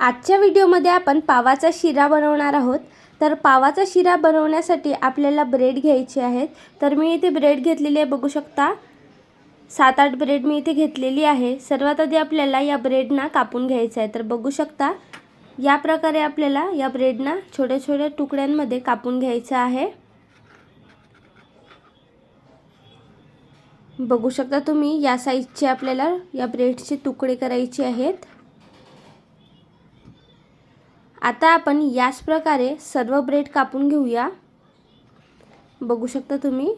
आजच्या व्हिडिओमध्ये आपण पावाचा शिरा बनवणार आहोत. तर पावाचा शिरा बनवण्यासाठी आपल्याला ब्रेड घ्यायचे आहेत. तर मी इथे ब्रेड घेतलेली आहे बघू शकता. सात आठ ब्रेड मी इथे घेतलेली आहे. सर्वात आधी आपल्याला या ब्रेडना कापून घ्यायचं आहे. तर बघू शकता या प्रकारे आपल्याला या ब्रेडना छोट्या छोट्या तुकड्यांमध्ये कापून घ्यायचं आहे. बघू शकता तुम्ही या साईजचे आपल्याला या ब्रेडचे तुकडे करायचे आहेत. आता आपण याच प्रकारे सर्व ब्रेड कापून घेऊया. बघू शकता तुम्ही.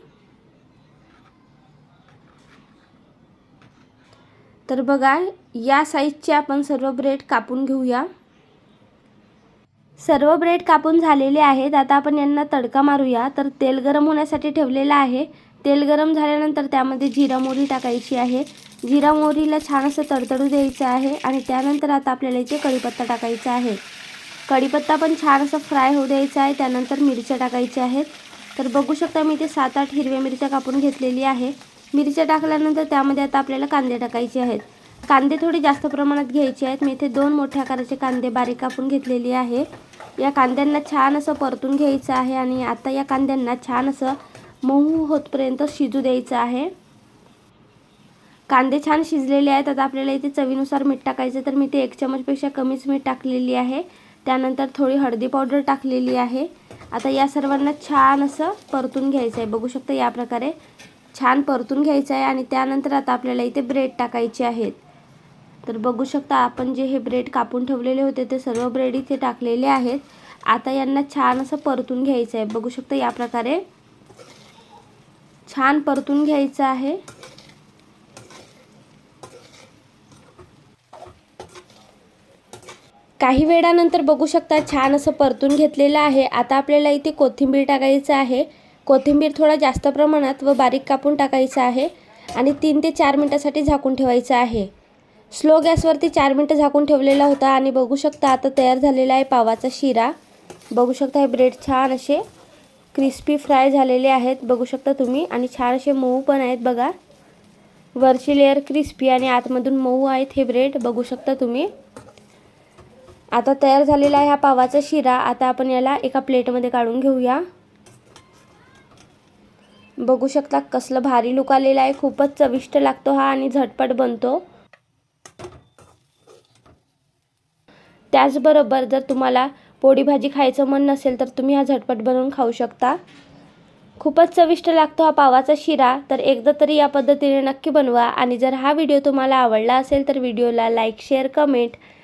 तर बघा या साईजचे आपण सर्व ब्रेड कापून घेऊया. सर्व ब्रेड कापून झालेले आहेत. आता आपण यांना तडका मारूया. तर तेल गरम होण्यासाठी ठेवलेलं आहे. तेल गरम झाल्यानंतर त्यामध्ये जिरा मोहरी टाकायची आहे. जिरा मोहरीला छान असं तडतडू द्यायचं आहे आणि त्यानंतर आता आपल्याला इथे कढीपत्ता टाकायचा आहे. कढीपत्ता पण छान असं फ्राय होऊ द्यायचा आहे. त्यानंतर मिरच्या टाकायच्या आहेत. तर बघू शकता मी इथे सात आठ हिरव्या मिरच्या कापून घेतलेली आहे. मिरच्या टाकल्यानंतर त्यामध्ये आता आपल्याला कांदे टाकायचे आहेत. कांदे थोडे जास्त प्रमाणात घ्यायचे आहेत. मी इथे दोन मोठ्या आकाराचे कांदे बारीक कापून घेतलेली आहे. या कांद्यांना छान असं परतून घ्यायचं आहे आणि आता या कांद्यांना छान असं मऊ होतपर्यंत शिजू द्यायचं आहे. कांदे छान शिजलेले आहेत. आता आपल्याला इथे चवीनुसार मीठ टाकायचं तर मी ते एक चमचपेक्षा कमीच मीठ टाकलेली आहे. त्यानंतर थोडी हळदी पावडर टाकलेली आहे. आता या सर्वांना छान असं परतून घ्यायचं आहे. बघू शकता या प्रकारे छान परतून घ्यायचं आहे आणि त्यानंतर आता आपल्याला इथे ब्रेड टाकायचे आहेत. तर बघू शकता आपण जे हे ब्रेड कापून ठेवलेले होते ते सर्व ब्रेड इथे टाकलेले आहेत. आता यांना छान असं परतून घ्यायचं आहे. बघू शकता या प्रकारे छान परतून घ्यायचं आहे. काही वेळानंतर बघू शकता छान असं परतून घेतलेलं आहे. आता आपल्याला इथे कोथिंबीर टाकायचं आहे. कोथिंबीर थोडा जास्त प्रमाणात व बारीक कापून टाकायचं आहे आणि तीन ते चार मिनटासाठी झाकून ठेवायचं आहे. स्लो गॅसवरती चार मिनटं झाकून ठेवलेला होता आणि बघू शकता आता तयार झालेला आहे पावाचा शिरा. बघू शकता हे ब्रेड छान असे क्रिस्पी फ्राय झालेले आहेत. बघू शकता तुम्ही आणि छान असे मऊ पण आहेत बघा. वरची लेअर क्रिस्पी आणि आतमधून मऊ आहेत हे ब्रेड. बघू शकता तुम्ही. आता तयार झालेला आहे हा पावाचा शिरा. आता आपण याला एका प्लेटमध्ये काढून घेऊया. बघू शकता कसलं भारी लुक आलेला आहे. खूपच चविष्ट लागतो हा आणि झटपट बनतो. त्याचबरोबर जर तुम्हाला पोळी भाजी खायचं मन नसेल तर तुम्ही हा झटपट बनवून खाऊ शकता. खूपच चविष्ट लागतो हा पावाचा शिरा. तर एकदा तरी या पद्धतीने नक्की बनवा. आणि जर हा व्हिडिओ तुम्हाला आवडला असेल तर व्हिडिओला लाईक शेअर कमेंट